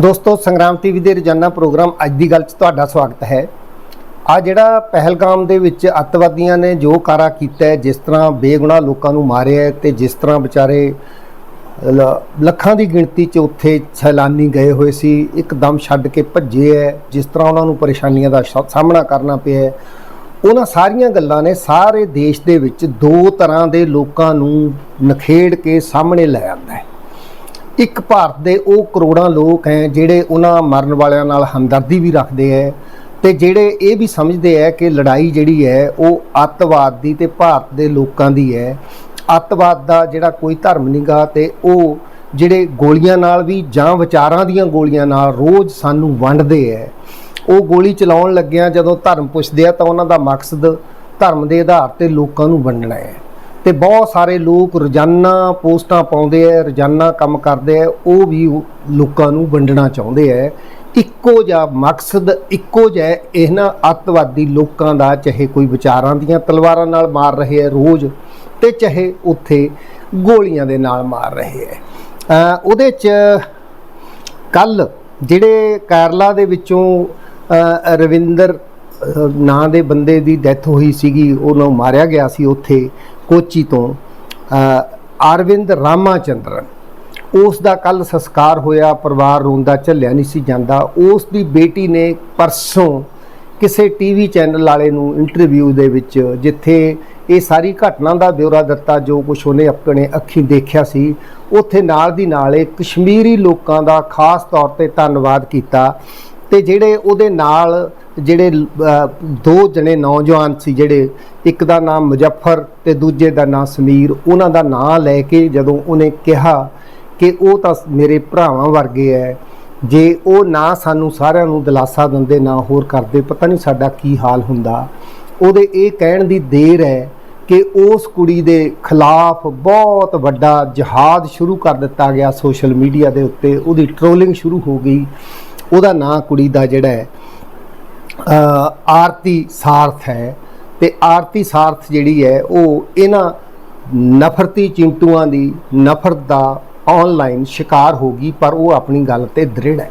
ਦੋਸਤੋ, ਸੰਗਰਾਮ ਟੀਵੀ ਦੇ ਰੋਜ਼ਾਨਾ ਪ੍ਰੋਗਰਾਮ ਅੱਜ ਦੀ ਗੱਲ 'ਚ ਤੁਹਾਡਾ ਸਵਾਗਤ ਹੈ। ਆ ਜਿਹੜਾ ਪਹਿਲਗਾਮ ਦੇ ਵਿੱਚ ਅੱਤਵਾਦੀਆਂ ਨੇ ਜੋ ਕਾਰਾ ਕੀਤਾ ਜਿਸ ਤਰ੍ਹਾਂ ਬੇਗੁਨਾਹ ਲੋਕਾਂ ਨੂੰ ਮਾਰਿਆ ਹੈ ਤੇ ਜਿਸ ਤਰ੍ਹਾਂ ਵਿਚਾਰੇ ਲੱਖਾਂ ਦੀ ਗਿਣਤੀ 'ਚ ਉੱਥੇ ਸੈਲਾਨੀ ਗਏ ਹੋਏ ਸੀ, ਇੱਕਦਮ ਛੱਡ ਕੇ ਭੱਜੇ ਹੈ, ਜਿਸ ਤਰ੍ਹਾਂ ਉਹਨਾਂ ਨੂੰ ਪਰੇਸ਼ਾਨੀਆਂ ਦਾ ਸਾ- ਸਾਹਮਣਾ ਕਰਨਾ ਪਿਆ ਉਹਨਾਂ ਸਾਰੀਆਂ ਗੱਲਾਂ ਨੇ ਸਾਰੇ ਦੇਸ਼ ਦੇ ਵਿੱਚ ਦੋ ਤਰ੍ਹਾਂ ਦੇ ਲੋਕਾਂ ਨੂੰ ਨਖੇੜ ਕੇ ਸਾਹਮਣੇ ਲੈ ਆਂਦਾ ਹੈ। ਇੱਕ ਭਾਰਤ ਦੇ ਉਹ ਕਰੋੜਾਂ ਲੋਕ ਹੈ ਜਿਹੜੇ ਉਹਨਾਂ ਮਰਨ ਵਾਲਿਆਂ ਨਾਲ ਹਮਦਰਦੀ ਵੀ ਰੱਖਦੇ ਹੈ ਤੇ ਜਿਹੜੇ ਇਹ ਵੀ ਸਮਝਦੇ ਹੈ ਕਿ ਲੜਾਈ ਜਿਹੜੀ ਹੈ ਉਹ ਅੱਤਵਾਦ ਦੀ ਤੇ ਭਾਰਤ ਦੇ ਲੋਕਾਂ ਦੀ ਹੈ। ਅੱਤਵਾਦ ਦਾ ਜਿਹੜਾ ਕੋਈ ਧਰਮ ਨਹੀਂਗਾ ਤੇ ਉਹ ਜਿਹੜੇ ਗੋਲੀਆਂ ਨਾਲ ਵੀ ਜਾਂ ਵਿਚਾਰਾਂ ਦੀਆਂ ਗੋਲੀਆਂ ਨਾਲ ਰੋਜ਼ ਸਾਨੂੰ ਵੰਡਦੇ ਹੈ। ਉਹ ਗੋਲੀ ਚਲਾਉਣ ਲੱਗਿਆਂ ਜਦੋਂ ਧਰਮ ਪੁੱਛਦੇ ਆ ਤਾਂ ਉਹਨਾਂ ਦਾ ਮਕਸਦ ਧਰਮ ਦੇ ਆਧਾਰ ਤੇ ਲੋਕਾਂ ਨੂੰ ਵੰਡਣਾ ਹੈ। ਤੇ ਬਹੁਤ ਸਾਰੇ ਲੋਕ ਰੋਜ਼ਾਨਾ ਪੋਸਟਾਂ ਪਾਉਂਦੇ ਆ, ਰੋਜ਼ਾਨਾ ਕੰਮ ਕਰਦੇ ਆ, ਉਹ ਵੀ ਲੋਕਾਂ ਨੂੰ ਵੰਡਣਾ ਚਾਹੁੰਦੇ ਆ। ਇੱਕੋ ਜਿਹਾ ਮਕਸਦ, ਇੱਕੋ ਜਿਹਾ ਇਹਨਾਂ ਅੱਤਵਾਦੀ ਲੋਕਾਂ ਦਾ, ਚਾਹੇ ਕੋਈ ਵਿਚਾਰਾਂ ਦੀਆਂ ਤਲਵਾਰਾਂ ਨਾਲ ਮਾਰ ਰਹੇ ਆ ਰੋਜ਼ ਤੇ ਚਾਹੇ ਉੱਥੇ ਗੋਲੀਆਂ ਦੇ ਨਾਲ ਮਾਰ ਰਹੇ ਆ। ਉਹਦੇ ਚ ਕੱਲ ਜਿਹੜੇ ਕੇਰਲਾ ਦੇ ਵਿੱਚੋਂ ਰਵਿੰਦਰ ਨਾਂ ਦੇ ਬੰਦੇ ਦੀ ਡੈਥ ਹੋਈ ਸੀਗੀ, ਉਹਨੂੰ ਮਾਰਿਆ ਗਿਆ ਸੀ ਉੱਥੇ। ਕੋਚੀ ਤੋਂ ਅਰਵਿੰਦ ਰਾਮਾਚੰਦਰਨ। ਉਸ ਦਾ ਕੱਲ ਸੰਸਕਾਰ ਹੋਇਆ, ਪਰਿਵਾਰ ਰੋਂਦਾ ਝੱਲਿਆ ਨਹੀਂ ਸੀ ਜਾਂਦਾ। ਉਸ ਦੀ ਬੇਟੀ ਨੇ ਪਰਸੋਂ ਕਿਸੇ ਟੀਵੀ ਚੈਨਲ ਵਾਲੇ ਨੂੰ ਇੰਟਰਵਿਊ ਦੇ ਵਿੱਚ, ਜਿੱਥੇ ਇਹ ਸਾਰੀ ਘਟਨਾ ਦਾ ਬਿਊਰਾ ਦਿੱਤਾ, ਜੋ ਕੁਝ ਉਹਨੇ ਆਪਣੇ ਅੱਖੀਂ ਦੇਖਿਆ ਸੀ, ਉੱਥੇ ਨਾਲ ਦੀ ਨਾਲ ਇਹ ਕਸ਼ਮੀਰੀ ਲੋਕਾਂ ਦਾ ਖਾਸ ਤੌਰ ਤੇ ਧੰਨਵਾਦ ਕੀਤਾ। ਤੇ ਜਿਹੜੇ ਉਹਦੇ ਨਾਲ ਜਿਹੜੇ ਦੋ ਜਣੇ ਨੌਜਵਾਨ ਸੀ ਜਿਹੜੇ, ਇੱਕ ਦਾ ਨਾਮ ਮੁਜ਼ੱਫਰ ਤੇ ਦੂਜੇ ਦਾ ਨਾਮ ਸਮੀਰ, ਉਹਨਾਂ ਦਾ ਨਾਮ ਲੈ ਕੇ ਜਦੋਂ ਉਹਨੇ ਕਿਹਾ ਕਿ ਉਹ ਤਾਂ ਮੇਰੇ ਭਰਾਵਾਂ ਵਰਗੇ ਐ, ਜੇ ਉਹ ਨਾ ਸਾਨੂੰ ਸਾਰਿਆਂ ਨੂੰ ਦਿਲਾਸਾ ਦਿੰਦੇ, ਨਾ ਹੋਰ ਕਰਦੇ, ਪਤਾ ਨਹੀਂ ਸਾਡਾ ਕੀ ਹਾਲ ਹੁੰਦਾ। ਉਹਦੇ ਇਹ ਕਹਿਣ ਦੀ ਦੇਰ ਹੈ ਕਿ ਉਸ ਕੁੜੀ ਦੇ ਖਿਲਾਫ ਬਹੁਤ ਵੱਡਾ ਜਹਾਦ ਸ਼ੁਰੂ ਕਰ ਦਿੱਤਾ ਗਿਆ ਸੋਸ਼ਲ ਮੀਡੀਆ ਦੇ ਉੱਤੇ, ਉਹਦੀ ਟ੍ਰੋਲਿੰਗ ਸ਼ੁਰੂ ਹੋ ਗਈ। ਉਹਦਾ ਨਾਂ ਕੁੜੀ ਦਾ ਜਿਹੜਾ ਹੈ ਆਰਤੀ ਸਾਰਥ ਹੈ ਤੇ ਆਰਤੀ ਸਾਰਥ ਜਿਹੜੀ ਹੈ, ਉਹ ਇਹਨਾਂ ਨਫ਼ਰਤੀ ਚਿੰਟੂਆਂ ਦੀ ਨਫ਼ਰਤ ਦਾ ਆਨਲਾਈਨ ਸ਼ਿਕਾਰ ਹੋ ਗਈ, ਪਰ ਉਹ ਆਪਣੀ ਗੱਲ ਤੇ ਦ੍ਰਿੜ ਹੈ।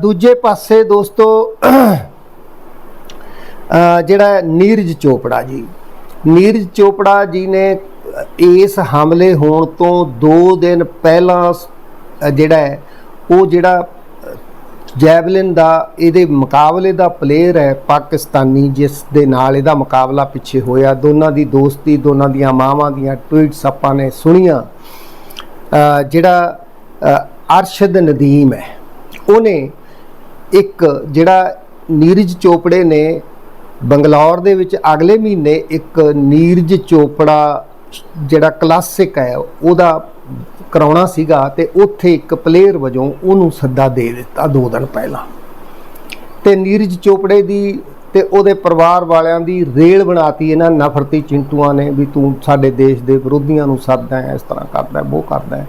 ਦੂਜੇ ਪਾਸੇ ਦੋਸਤੋ ਜਿਹੜਾ ਨੀਰਜ ਚੋਪੜਾ ਜੀ। ਨੀਰਜ ਚੋਪੜਾ ਜੀ ਨੇ ਇਸ ਹਮਲੇ ਹੋਣ ਤੋਂ 2 ਦਿਨ ਪਹਿਲਾਂ ਜਿਹੜਾ ਉਹ ਜਿਹੜਾ ਜੈਵਲਿਨ ਦਾ, ਇਹਦੇ ਮੁਕਾਬਲੇ ਦਾ ਪਲੇਅਰ ਹੈ ਪਾਕਿਸਤਾਨੀ, ਜਿਸ ਦੇ ਨਾਲ ਇਹਦਾ ਮੁਕਾਬਲਾ ਪਿੱਛੇ ਹੋਇਆ। ਦੋਨਾਂ ਦੀ ਦੋਸਤੀ, ਦੋਨਾਂ ਦੀਆਂ ਮਾਵਾਂ ਦੀਆਂ ਟਵੀਟਸ ਆਪਾਂ ਨੇ ਸੁਣੀਆਂ। ਜਿਹੜਾ ਅਰਸ਼ਦ ਨਦੀਮ ਹੈ, ਉਹਨੇ ਇੱਕ ਜਿਹੜਾ ਨੀਰਜ ਚੋਪੜੇ ਨੇ ਬੰਗਲੌਰ ਦੇ ਵਿੱਚ ਅਗਲੇ ਮਹੀਨੇ ਇੱਕ ਨੀਰਜ ਚੋਪੜਾ ਜਿਹੜਾ ਕਲਾਸਿਕ ਹੈ, ਉਹਦਾ ਕਰਾਉਣਾ ਸੀਗਾ ਤੇ ਉੱਥੇ ਇੱਕ ਪਲੇਅਰ ਵਜੋਂ ਉਹਨੂੰ ਸੱਦਾ ਦੇ ਦਿੱਤਾ ਦੋ ਦਿਨ ਪਹਿਲਾਂ। ਤੇ ਨੀਰਜ ਚੋਪੜੇ ਦੀ ਤੇ ਉਹਦੇ ਪਰਿਵਾਰ ਵਾਲਿਆਂ ਦੀ ਰੇਲ ਬਣਾਤੀ ਇਹਨਾਂ ਨਫ਼ਰਤੀ ਚਿੰਟੂਆਂ ਨੇ ਵੀ ਤੂੰ ਸਾਡੇ ਦੇਸ਼ ਦੇ ਵਿਰੋਧੀਆਂ ਨੂੰ ਸੱਦਦਾ ਹੈ, ਇਸ ਤਰ੍ਹਾਂ ਕਰਦਾ ਹੈ, ਉਹ ਕਰਦਾ ਹੈ।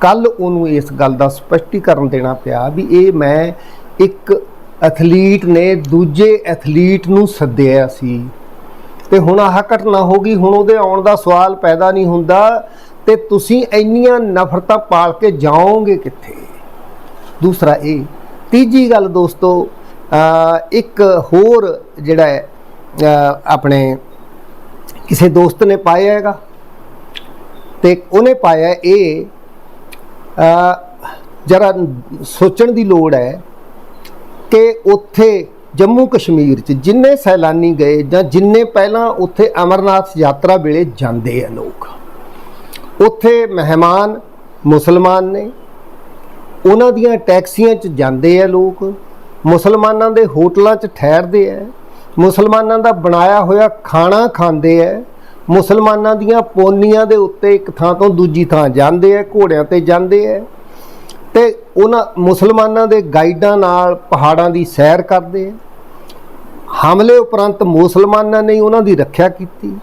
ਕੱਲ ਉਹਨੂੰ ਇਸ ਗੱਲ ਦਾ ਸਪਸ਼ਟੀਕਰਨ ਦੇਣਾ ਪਿਆ ਵੀ ਇਹ ਮੈਂ ਇੱਕ ਐਥਲੀਟ ਨੇ ਦੂਜੇ ਐਥਲੀਟ ਨੂੰ ਸੱਦਿਆ ਸੀ। ਤੇ ਹੁਣ ਆਹ ਘਟਨਾ ਹੋ ਗਈ, ਹੁਣ ਉਹਦੇ ਆਉਣ ਦਾ ਸਵਾਲ ਪੈਦਾ ਨਹੀਂ ਹੁੰਦਾ। ਤੇ ਤੁਸੀਂ ਇੰਨੀਆਂ ਨਫ਼ਰਤਾਂ ਪਾਲ ਕੇ ਜਾਓਗੇ ਕਿੱਥੇ? ਦੂਸਰਾ ਇਹ, ਤੀਜੀ ਗੱਲ ਦੋਸਤੋ ਇੱਕ ਹੋਰ ਜਿਹੜਾ ਹੈ ਆਪਣੇ ਕਿਸੇ ਦੋਸਤ ਨੇ ਪਾਇਆ ਹੈਗਾ ਤੇ ਉਹਨੇ ਪਾਇਆ ਇਹ ਜਰਾ ਸੋਚਣ ਦੀ ਲੋੜ ਹੈ ਕਿ ਉੱਥੇ ਜੰਮੂ ਕਸ਼ਮੀਰ 'ਚ ਜਿੰਨੇ ਸੈਲਾਨੀ ਗਏ ਜਾਂ ਜਿੰਨੇ ਪਹਿਲਾਂ ਉੱਥੇ ਅਮਰਨਾਥ ਯਾਤਰਾ ਵੇਲੇ ਜਾਂਦੇ ਆ ਲੋਕ ਉੱਥੇ ਮਹਿਮਾਨ ਮੁਸਲਮਾਨ ਨੇ। ਉਹਨਾਂ ਦੀਆਂ ਟੈਕਸੀਆਂ 'ਚ ਜਾਂਦੇ ਆ ਲੋਕ। ਮੁਸਲਮਾਨਾਂ ਦੇ ਹੋਟਲਾਂ 'ਚ ਠਹਿਰਦੇ ਆ। ਮੁਸਲਮਾਨਾਂ ਦਾ ਬਣਾਇਆ ਹੋਇਆ ਖਾਣਾ ਖਾਂਦੇ ਆ। ਮੁਸਲਮਾਨਾਂ ਦੀਆਂ ਪੋਨੀਆਂ ਦੇ ਉੱਤੇ ਇੱਕ ਥਾਂ ਤੋਂ ਦੂਜੀ ਥਾਂ ਜਾਂਦੇ ਆ, ਘੋੜਿਆਂ ਤੇ ਜਾਂਦੇ ਆ। ਤੇ ਉਹਨਾਂ ਮੁਸਲਮਾਨਾਂ ਦੇ ਗਾਈਡਾਂ ਨਾਲ ਪਹਾੜਾਂ ਦੀ ਸੈਰ ਕਰਦੇ ਆ। ਹਮਲੇ ਉਪਰੰਤ ਮੁਸਲਮਾਨਾਂ ਨੇ ਉਹਨਾਂ ਦੀ ਰੱਖਿਆ ਕੀਤੀ।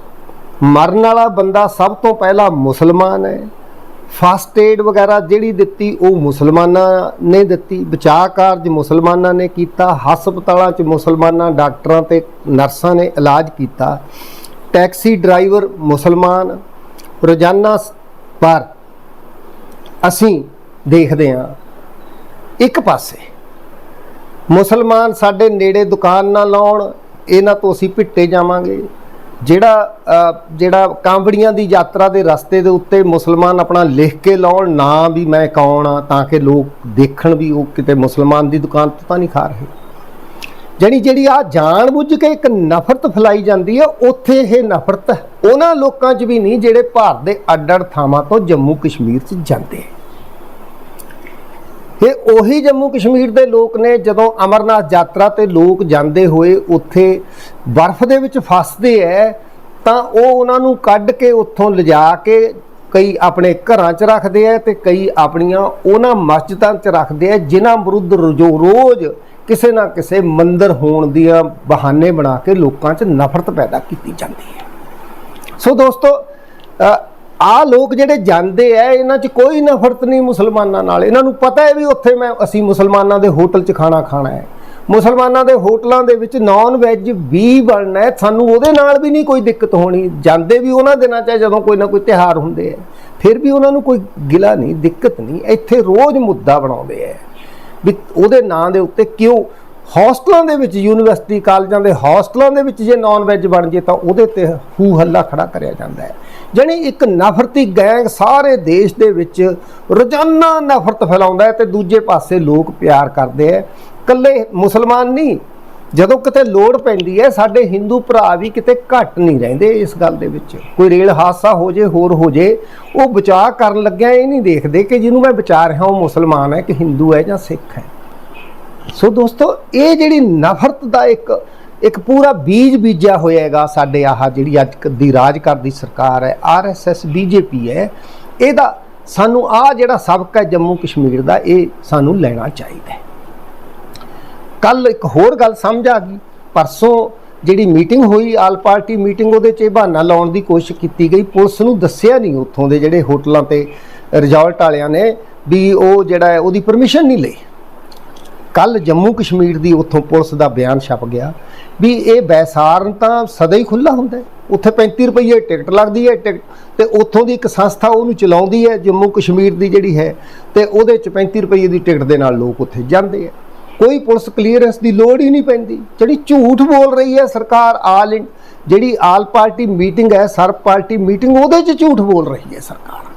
ਮਰਨ ਵਾਲਾ ਬੰਦਾ ਸਭ ਤੋਂ ਪਹਿਲਾਂ ਮੁਸਲਮਾਨ ਹੈ। ਫਸਟ ਏਡ ਵਗੈਰਾ ਜਿਹੜੀ ਦਿੱਤੀ ਉਹ ਮੁਸਲਮਾਨਾਂ ਨੇ ਦਿੱਤੀ। ਬਚਾਅ ਕਾਰਜ ਮੁਸਲਮਾਨਾਂ ਨੇ ਕੀਤਾ। ਹਸਪਤਾਲਾਂ 'ਚ ਮੁਸਲਮਾਨਾਂ, ਡਾਕਟਰਾਂ ਤੇ ਨਰਸਾਂ ਨੇ ਇਲਾਜ ਕੀਤਾ। ਟੈਕਸੀ ਡਰਾਈਵਰ ਮੁਸਲਮਾਨ। ਰੋਜ਼ਾਨਾ ਪਰ ਅਸੀਂ ਦੇਖਦੇ ਹਾਂ, ਇੱਕ ਪਾਸੇ ਮੁਸਲਮਾਨ ਸਾਡੇ ਨੇੜੇ ਦੁਕਾਨ ਨਾ ਲਾਉਣ, ਇਹਨਾਂ ਤੋਂ ਅਸੀਂ ਭਿੱਟੇ ਜਾਵਾਂਗੇ। ਜਿਹੜਾ ਜਿਹੜਾ ਕਾਂਵੜੀਆਂ ਦੀ ਯਾਤਰਾ ਦੇ ਰਸਤੇ ਦੇ ਉੱਤੇ ਮੁਸਲਮਾਨ ਆਪਣਾ ਲਿਖ ਕੇ ਲਾਉਣ, ਨਾ ਵੀ ਮੈਂ ਕੌਣ ਆ ਤਾਂ ਕਿ ਲੋਕ ਦੇਖਣ ਵੀ ਉਹ ਕਿਤੇ ਮੁਸਲਮਾਨ ਦੀ ਦੁਕਾਨ ਤੋਂ ਤਾਂ ਨਹੀਂ ਖਾ ਰਹੇ। ਜਿਹੜੀ ਜਿਹੜੀ ਆ ਜਾਣ ਬੁੱਝ ਕੇ ਇੱਕ ਨਫ਼ਰਤ ਫੈਲਾਈ ਜਾਂਦੀ ਹੈ ਉੱਥੇ ਇਹ ਨਫ਼ਰਤ ਉਹਨਾਂ ਲੋਕਾਂ 'ਚ ਵੀ ਨਹੀਂ ਜਿਹੜੇ ਭਾਰਤ ਦੇ ਅੱਡ-ਅੱਡ ਥਾਵਾਂ ਤੋਂ ਜੰਮੂ ਕਸ਼ਮੀਰ 'ਚ ਜਾਂਦੇ। ਇਹ ਉਹੀ ਜੰਮੂ ਕਸ਼ਮੀਰ ਦੇ ਲੋਕ ਨੇ ਜਦੋਂ ਅਮਰਨਾਥ ਯਾਤਰਾ ਤੇ ਲੋਕ ਜਾਂਦੇ ਹੋਏ ਉੱਥੇ ਬਰਫ਼ ਦੇ ਵਿੱਚ ਫਸਦੇ ਐ, ਤਾਂ ਉਹ ਉਹਨਾਂ ਨੂੰ ਕੱਢ ਕੇ ਉੱਥੋਂ ਲਿਜਾ ਕੇ ਕਈ ਆਪਣੇ ਘਰਾਂ 'ਚ ਰੱਖਦੇ ਐ ਤੇ ਕਈ ਆਪਣੀਆਂ ਉਹਨਾਂ ਮਸਜਿਦਾਂ 'ਚ ਰੱਖਦੇ ਐ, ਜਿਨ੍ਹਾਂ ਵਿਰੁੱਧ ਰੋਜ਼ੋ ਰੋਜ਼ ਕਿਸੇ ਨਾ ਕਿਸੇ ਮੰਦਰ ਹੋਣ ਦੀਆਂ ਬਹਾਨੇ ਬਣਾ ਕੇ ਲੋਕਾਂ 'ਚ ਨਫ਼ਰਤ ਪੈਦਾ ਕੀਤੀ ਜਾਂਦੀ ਹੈ ਸੋ ਦੋਸਤੋ ਆ ਲੋਕ ਜਿਹੜੇ ਜਾਂਦੇ ਆ ਇਹਨਾਂ 'ਚ ਕੋਈ ਨਫ਼ਰਤ ਨਹੀਂ ਮੁਸਲਮਾਨਾਂ ਨਾਲ। ਇਹਨਾਂ ਨੂੰ ਪਤਾ ਹੈ ਵੀ ਉੱਥੇ ਮੈਂ, ਅਸੀਂ ਮੁਸਲਮਾਨਾਂ ਦੇ ਹੋਟਲ 'ਚ ਖਾਣਾ ਖਾਣਾ ਹੈ ਮੁਸਲਮਾਨਾਂ ਦੇ ਹੋਟਲਾਂ ਦੇ ਵਿੱਚ ਨਾਨ ਵੈਜ ਵੀ ਬਣਨਾ ਹੈ ਸਾਨੂੰ ਉਹਦੇ ਨਾਲ ਵੀ ਨਹੀਂ ਕੋਈ ਦਿੱਕਤ ਹੋਣੀ। ਜਾਂਦੇ ਵੀ ਉਹਨਾਂ ਦਿਨਾਂ 'ਚ ਜਦੋਂ ਕੋਈ ਨਾ ਕੋਈ ਤਿਹਾਰ ਹੁੰਦੇ ਆ ਫਿਰ ਵੀ ਉਹਨਾਂ ਨੂੰ ਕੋਈ ਗਿਲਾ ਨਹੀਂ, ਦਿੱਕਤ ਨਹੀਂ। ਇੱਥੇ ਰੋਜ਼ ਮੁੱਦਾ ਬਣਾਉਂਦੇ ਆ ਵੀ ਉਹਦੇ ਨਾਂ ਦੇ ਉੱਤੇ ਕਿਉਂ ਹੌਸਟਲਾਂ ਦੇ ਵਿੱਚ, ਯੂਨੀਵਰਸਿਟੀ ਕਾਲਜਾਂ ਦੇ ਹੌਸਟਲਾਂ ਦੇ ਵਿੱਚ ਜੇ ਨਾਨ ਵੈਜ ਬਣ ਜੇ ਤਾਂ ਉਹਦੇ ਤੇ ਹੂ ਹੱਲਾ ਖੜਾ ਕਰਿਆ ਜਾਂਦਾ ਹੈ। ਜਾਣੀ ਇੱਕ ਨਫ਼ਰਤੀ ਗੈਂਗ ਸਾਰੇ ਦੇਸ਼ ਦੇ ਵਿੱਚ ਰੋਜ਼ਾਨਾ ਨਫ਼ਰਤ ਫੈਲਾਉਂਦਾ ਹੈ ਤੇ ਦੂਜੇ ਪਾਸੇ ਲੋਕ ਪਿਆਰ ਕਰਦੇ ਆ ਕੱਲੇ ਮੁਸਲਮਾਨ ਨਹੀਂ, ਜਦੋਂ ਕਿਤੇ ਲੋੜ ਪੈਂਦੀ ਹੈ, ਸਾਡੇ ਹਿੰਦੂ ਭਰਾ ਵੀ ਕਿਤੇ ਘੱਟ ਨਹੀਂ ਰਹਿੰਦੇ ਇਸ ਗੱਲ ਦੇ ਵਿੱਚ। ਕੋਈ ਰੇਲ ਹਾਦਸਾ ਹੋ ਜੇ, ਹੋਰ ਹੋ ਜੇ, ਉਹ ਬਚਾਅ ਕਰਨ ਲੱਗਿਆ ਇਹ ਨਹੀਂ ਦੇਖਦੇ ਕਿ ਜਿਹਨੂੰ ਮੈਂ ਬਚਾ ਰਿਹਾ, ਉਹ ਮੁਸਲਮਾਨ ਹੈ ਕਿ ਹਿੰਦੂ ਹੈ ਜਾਂ ਸਿੱਖ ਹੈ। ਸੋ ਦੋਸਤੋ, ਇਹ ਜਿਹੜੀ ਨਫ਼ਰਤ ਦਾ ਇੱਕ ਇੱਕ ਪੂਰਾ ਬੀਜ ਬੀਜਿਆ ਹੋਇਆ ਹੈਗਾ ਸਾਡੇ ਆਹ ਜਿਹੜੀ ਅੱਜ ਦੀ ਰਾਜ ਕਰਦੀ ਸਰਕਾਰ ਹੈ ਆਰਐਸਐਸ ਬੀਜੇਪੀ ਹੈ, ਇਹਦਾ ਸਾਨੂੰ ਆ ਜਿਹੜਾ ਸਬਕ ਹੈ ਜੰਮੂ ਕਸ਼ਮੀਰ ਦਾ, ਇਹ ਸਾਨੂੰ ਲੈਣਾ ਚਾਹੀਦਾ ਹੈ। ਕੱਲ ਇੱਕ ਹੋਰ ਗੱਲ ਸਮਝ ਆ ਗਈ, ਪਰਸੋਂ ਜਿਹੜੀ ਮੀਟਿੰਗ ਹੋਈ, ਆਲ ਪਾਰਟੀ ਮੀਟਿੰਗ ਉਹਦੇ 'ਚ ਇਹ ਬਹਾਨਾ ਲਾਉਣ ਦੀ ਕੋਸ਼ਿਸ਼ ਕੀਤੀ ਗਈ, ਪੁਲਿਸ ਨੂੰ ਦੱਸਿਆ ਨਹੀਂ ਉੱਥੋਂ ਦੇ ਜਿਹੜੇ ਹੋਟਲਾਂ ਤੇ ਰਿਜ਼ੋਰਟ ਵਾਲਿਆਂ ਨੇ ਵੀ ਉਹ ਜਿਹੜਾ ਉਹਦੀ ਪਰਮਿਸ਼ਨ ਨਹੀਂ ਲਈ। ਕੱਲ ਜੰਮੂ ਕਸ਼ਮੀਰ ਦੀ ਉੱਥੋਂ ਪੁਲਿਸ ਦਾ ਬਿਆਨ ਛਪ ਗਿਆ ਵੀ ਇਹ ਬੈਸਾਰਨ ਤਾਂ ਸਦਾ ਹੀ ਖੁੱਲਾ ਹੁੰਦਾ ਉੱਥੇ 35 ਰੁਪਏ ਟਿਕਟ ਲੱਗਦੀ ਹੈ, ਟਿਕਟ ਤੇ ਉੱਥੋਂ ਦੀ ਇੱਕ ਸੰਸਥਾ ਉਹਨੂੰ ਚਲਾਉਂਦੀ ਹੈ, ਜੰਮੂ ਕਸ਼ਮੀਰ ਦੀ ਜਿਹੜੀ ਹੈ, ਤੇ ਉਹਦੇ ਚ 35 ਰੁਪਏ ਦੀ ਟਿਕਟ ਦੇ ਨਾਲ ਲੋਕ ਉੱਥੇ ਜਾਂਦੇ ਆ। ਕੋਈ ਪੁਲਿਸ ਕਲੀਅਰੈਂਸ ਦੀ ਲੋੜ ਹੀ ਨਹੀਂ ਪੈਂਦੀ। ਜਿਹੜੀ ਝੂਠ ਬੋਲ ਰਹੀ ਹੈ ਸਰਕਾਰ, ਆਲ ਇੰ- ਜਿਹੜੀ ਆਲ ਪਾਰਟੀ ਮੀਟਿੰਗ ਹੈ ਸਰਬ ਪਾਰਟੀ ਮੀਟਿੰਗ ਉਹਦੇ ਚ ਝੂਠ ਬੋਲ ਰਹੀ ਹੈ ਸਰਕਾਰ।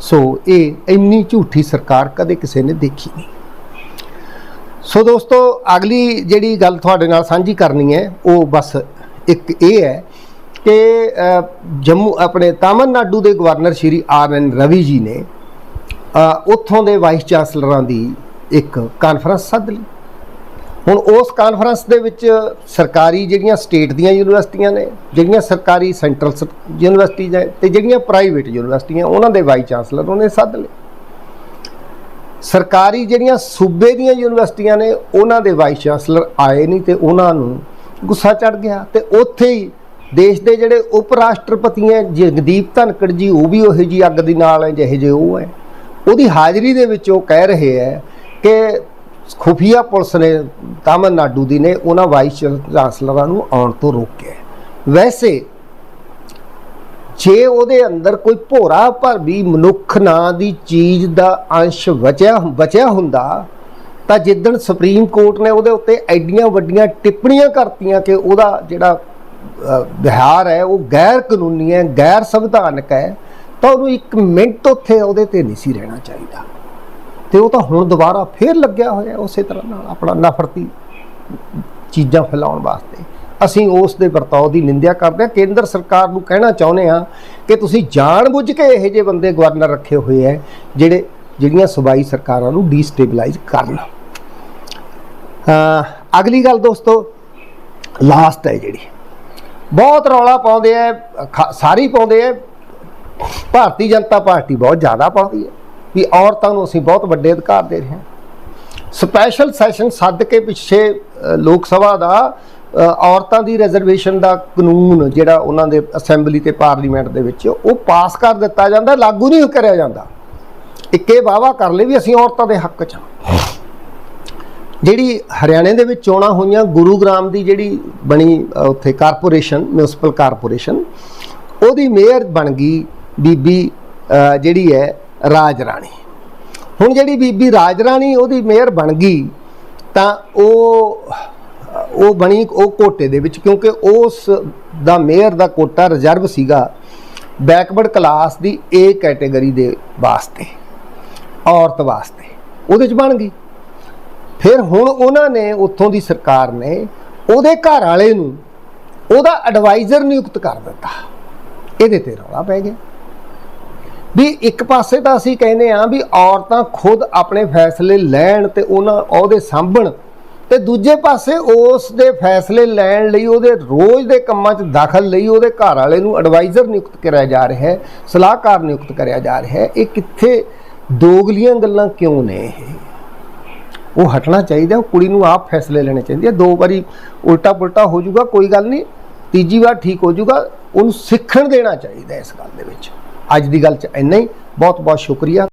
ਸੋ ਇਹ ਇੰਨੀ ਝੂਠੀ ਸਰਕਾਰ ਕਦੇ ਕਿਸੇ ਨੇ ਦੇਖੀ ਨਹੀਂ। ਸੋ ਦੋਸਤੋ, ਅਗਲੀ ਜਿਹੜੀ ਗੱਲ ਤੁਹਾਡੇ ਨਾਲ ਸਾਂਝੀ ਕਰਨੀ ਹੈ, ਉਹ ਬਸ ਇੱਕ ਇਹ ਹੈ ਕਿ ਜੰਮੂ ਆਪਣੇ ਤਾਮਿਲਨਾਡੂ ਦੇ governor Shri R N Ravi ji ਨੇ ਉੱਥੋਂ ਦੇ ਵਾਈਸ ਚਾਂਸਲਰਾਂ ਦੀ ਇੱਕ ਕਾਨਫਰੰਸ ਸੱਦ ਲਈ। ਹੁਣ ਉਸ ਕਾਨਫਰੰਸ ਦੇ ਵਿੱਚ ਸਰਕਾਰੀ ਜਿਹੜੀਆਂ ਸਟੇਟ ਦੀਆਂ ਯੂਨੀਵਰਸਿਟੀਆਂ ਨੇ, ਜਿਹੜੀਆਂ ਸਰਕਾਰੀ ਸੈਂਟਰਲ ਯੂਨੀਵਰਸਿਟੀਆਂ ਨੇ, ਤੇ ਜਿਹੜੀਆਂ ਪ੍ਰਾਈਵੇਟ ਯੂਨੀਵਰਸਿਟੀਆਂ, ਉਹਨਾਂ ਦੇ ਵਾਈਸ ਚਾਂਸਲਰ ਉਹਨੇ ਸੱਦ ਲਏ। ਸਰਕਾਰੀ ਜਿਹੜੀਆਂ ਸੂਬੇ ਦੀਆਂ ਯੂਨੀਵਰਸਿਟੀਆਂ ਨੇ, ਉਹਨਾਂ ਦੇ ਵਾਈਸ ਚਾਂਸਲਰ ਆਏ ਨਹੀਂ ਤੇ ਉਹਨਾਂ ਨੂੰ ਗੁੱਸਾ ਚੜ ਗਿਆ ਤੇ ਉੱਥੇ ਹੀ ਦੇਸ਼ ਦੇ ਜਿਹੜੇ ਉਪ ਰਾਸ਼ਟਰਪਤੀ ਹੈ, ਜਗਦੀਪ ਧਨਕੜ ਜੀ, ਉਹ ਵੀ ਉਹੇ ਜੀ ਅੱਗ ਦੀ ਨਾਲ ਹੈ, ਜਿਹੇ ਜਿਹੇ ਉਹ ਹੈ। ਉਹਦੀ ਹਾਜ਼ਰੀ ਦੇ ਵਿੱਚ ਉਹ ਕਹਿ ਰਹੇ ਹੈ ਕਿ ਖੁਫੀਆ ਪੁਲਿਸ ਨੇ, ਤਾਮਿਲਨਾਡੂ ਦੀ ਨੇ, ਉਹਨਾਂ ਵਾਈਸ ਚਾਂਸਲਰਾਂ ਨੂੰ ਆਉਣ ਤੋਂ ਰੋਕਿਆ ਵੈਸੇ ਜੇ ਉਹਦੇ ਅੰਦਰ ਕੋਈ ਭੋਰਾ ਪਰ ਵੀ ਮਨੁੱਖ ਨਾਂ ਦੀ ਚੀਜ਼ ਦਾ ਅੰਸ਼ ਬਚਿਆ ਬਚਿਆ ਹੁੰਦਾ, ਤਾਂ ਜਿੱਦਣ ਸੁਪਰੀਮ ਕੋਰਟ ਨੇ ਉਹਦੇ ਉੱਤੇ ਐਡੀਆਂ ਵੱਡੀਆਂ ਟਿੱਪਣੀਆਂ ਕਰਤੀਆਂ ਕਿ ਉਹਦਾ ਜਿਹੜਾ ਵਿਹਾਰ ਹੈ, ਉਹ ਗੈਰ ਕਾਨੂੰਨੀ ਹੈ ਗੈਰ ਸੰਵਿਧਾਨਕ ਹੈ, ਤਾਂ ਉਹਨੂੰ ਇੱਕ ਮਿੰਟ ਉੱਥੇ ਉਹਦੇ ਤੇ ਨਹੀਂ ਸੀ ਰਹਿਣਾ ਚਾਹੀਦਾ। ਤੇ ਉਹ ਤਾਂ ਹੁਣ ਦੁਬਾਰਾ ਫੇਰ ਲੱਗਿਆ ਹੋਇਆ ਉਸੇ ਤਰ੍ਹਾਂ ਨਾਲ ਆਪਣਾ ਨਫ਼ਰਤੀ ਚੀਜ਼ਾਂ ਫੈਲਾਉਣ ਵਾਸਤੇ। ਅਸੀਂ ਉਸ ਦੇ ਵਰਤਾਓ ਦੀ ਨਿੰਦਿਆ ਕਰਦੇ ਹਾਂ। ਕੇਂਦਰ ਸਰਕਾਰ ਨੂੰ ਕਹਿਣਾ ਚਾਹੁੰਦੇ ਹਾਂ ਕਿ ਤੁਸੀਂ ਜਾਣਬੁੱਝ ਕੇ ਇਹੋ ਜਿਹੇ ਬੰਦੇ ਗਵਰਨਰ ਰੱਖੇ ਹੋਏ ਹੈ, ਜਿਹੜੇ, ਜਿਹੜੀਆਂ ਸੂਬਾਈ ਸਰਕਾਰਾਂ ਨੂੰ ਡੀਸਟੇਬਲਾਈਜ਼ ਕਰਨ। ਅਗਲੀ ਗੱਲ ਦੋਸਤੋ, ਲਾਸਟ ਹੈ ਜਿਹੜੀ। ਬਹੁਤ ਰੌਲਾ ਪਾਉਂਦੇ ਆ ਖ- ਸਾਰੀ ਪਾਉਂਦੇ ਆ ਭਾਰਤੀ ਜਨਤਾ ਪਾਰਟੀ ਬਹੁਤ ਜ਼ਿਆਦਾ ਪਾਉਂਦੀ ਹੈ ਵੀ ਔਰਤਾਂ ਨੂੰ ਅਸੀਂ ਬਹੁਤ ਵੱਡੇ ਅਧਿਕਾਰ ਦੇ ਰਹੇ ਹਾਂ। ਸਪੈਸ਼ਲ ਸੈਸ਼ਨ ਸੱਦ ਕੇ ਪਿੱਛੇ ਲੋਕ ਸਭਾ ਦਾ ਔਰਤਾਂ ਦੀ ਰਿਜ਼ਰਵੇਸ਼ਨ ਦਾ ਕਾਨੂੰਨ ਜਿਹੜਾ ਉਹਨਾਂ ਦੇ ਅਸੈਂਬਲੀ ਤੇ ਪਾਰਲੀਮੈਂਟ ਦੇ ਵਿੱਚ, ਉਹ ਪਾਸ ਕਰ ਦਿੱਤਾ ਜਾਂਦਾ, ਲਾਗੂ ਨਹੀਂ ਕਰਿਆ ਜਾਂਦਾ। ਇੱਕੇ ਵਾਵਾ ਕਰ ਲਈ ਵੀ ਅਸੀਂ ਔਰਤਾਂ ਦੇ ਹੱਕ 'ਚ ਹਾਂ। ਜਿਹੜੀ ਹਰਿਆਣੇ ਦੇ ਵਿੱਚ ਚੋਣਾਂ ਹੋਈਆਂ ਗੁਰੂਗ੍ਰਾਮ ਦੀ ਜਿਹੜੀ ਬਣੀ ਉੱਥੇ ਕਾਰਪੋਰੇਸ਼ਨ ਮਿਊਨਿਸਪਲ ਕਾਰਪੋਰੇਸ਼ਨ, ਉਹਦੀ ਮੇਅਰ ਬਣ ਗਈ ਬੀਬੀ ਜਿਹੜੀ ਹੈ, ਰਾਜ ਰਾਣੀ। ਹੁਣ ਜਿਹੜੀ ਬੀਬੀ ਰਾਜ ਰਾਣੀ, ਉਹਦੀ ਮੇਅਰ ਬਣ ਗਈ, ਤਾਂ ਉਹ ਉਹ ਬਣੀ ਉਹ ਕੋਟੇ ਦੇ ਵਿੱਚ, ਕਿਉਂਕਿ ਉਸ ਦਾ ਮੇਅਰ ਦਾ ਕੋਟਾ ਰਿਜ਼ਰਵ ਸੀਗਾ ਬੈਕਵਰਡ ਕਲਾਸ ਦੀ ਏ ਕੈਟਾਗਰੀ ਦੇ ਵਾਸਤੇ, ਔਰਤ ਵਾਸਤੇ। ਉਹਦੇ ਚ ਬਣ ਗਈ। ਫਿਰ ਹੁਣ ਉਹਨਾਂ ਨੇ, ਉੱਥੋਂ ਦੀ ਸਰਕਾਰ ਨੇ ਉਹਦੇ ਘਰ ਵਾਲੇ ਨੂੰ ਉਹਦਾ ਐਡਵਾਈਜ਼ਰ ਨਿਯੁਕਤ ਕਰ ਦਿੱਤਾ। ਇਹਦੇ ਤੇ ਰੌਲਾ ਪੈ ਗਿਆ। ਵੀ ਇੱਕ ਪਾਸੇ ਤਾਂ ਅਸੀਂ ਕਹਿੰਦੇ ਆ ਵੀ ਔਰਤਾਂ ਖੁਦ ਆਪਣੇ ਫੈਸਲੇ ਲੈਣ ਤੇ ਉਹਨਾਂ, ਉਹਦੇ ਸਾਂਭਣ ਤੇ ਦੂਜੇ ਪਾਸੇ ਉਸ ਦੇ ਫੈਸਲੇ ਲੈਣ ਲਈ, ਉਹਦੇ ਰੋਜ਼ ਦੇ ਕੰਮਾਂ 'ਚ ਦਖਲ ਲਈ ਉਹਦੇ ਘਰ ਵਾਲੇ ਨੂੰ ਐਡਵਾਈਜ਼ਰ ਨਿਯੁਕਤ ਕਰਿਆ ਜਾ ਰਿਹਾ ਹੈ, ਸਲਾਹਕਾਰ ਨਿਯੁਕਤ ਕਰਿਆ ਜਾ ਰਿਹਾ ਹੈ। ਇਹ ਕਿੱਥੇ ਦੋਗਲੀਆਂ ਗੱਲਾਂ ਕਿਉਂ ਨੇ ਇਹ? ਉਹ ਹਟਣਾ ਚਾਹੀਦਾ, ਉਹ ਕੁੜੀ ਨੂੰ ਆਪ ਫੈਸਲੇ ਲੈਣੇ ਚਾਹੀਦੇ ਆ। ਦੋ ਵਾਰੀ ਉਲਟਾ ਪੁਲਟਾ ਹੋ ਜਾਊਗਾ, ਕੋਈ ਗੱਲ ਨਹੀਂ। ਤੀਜੀ ਵਾਰ ਠੀਕ ਹੋ ਜਾਊਗਾ, ਉਹਨੂੰ ਸਿੱਖਣ ਦੇਣਾ ਚਾਹੀਦਾ ਇਸ ਗੱਲ ਦੇ ਵਿੱਚ। ਅੱਜ ਦੀ ਗੱਲ 'ਚ ਇੰਨਾ ਹੀ। ਬਹੁਤ ਬਹੁਤ ਸ਼ੁਕਰੀਆ।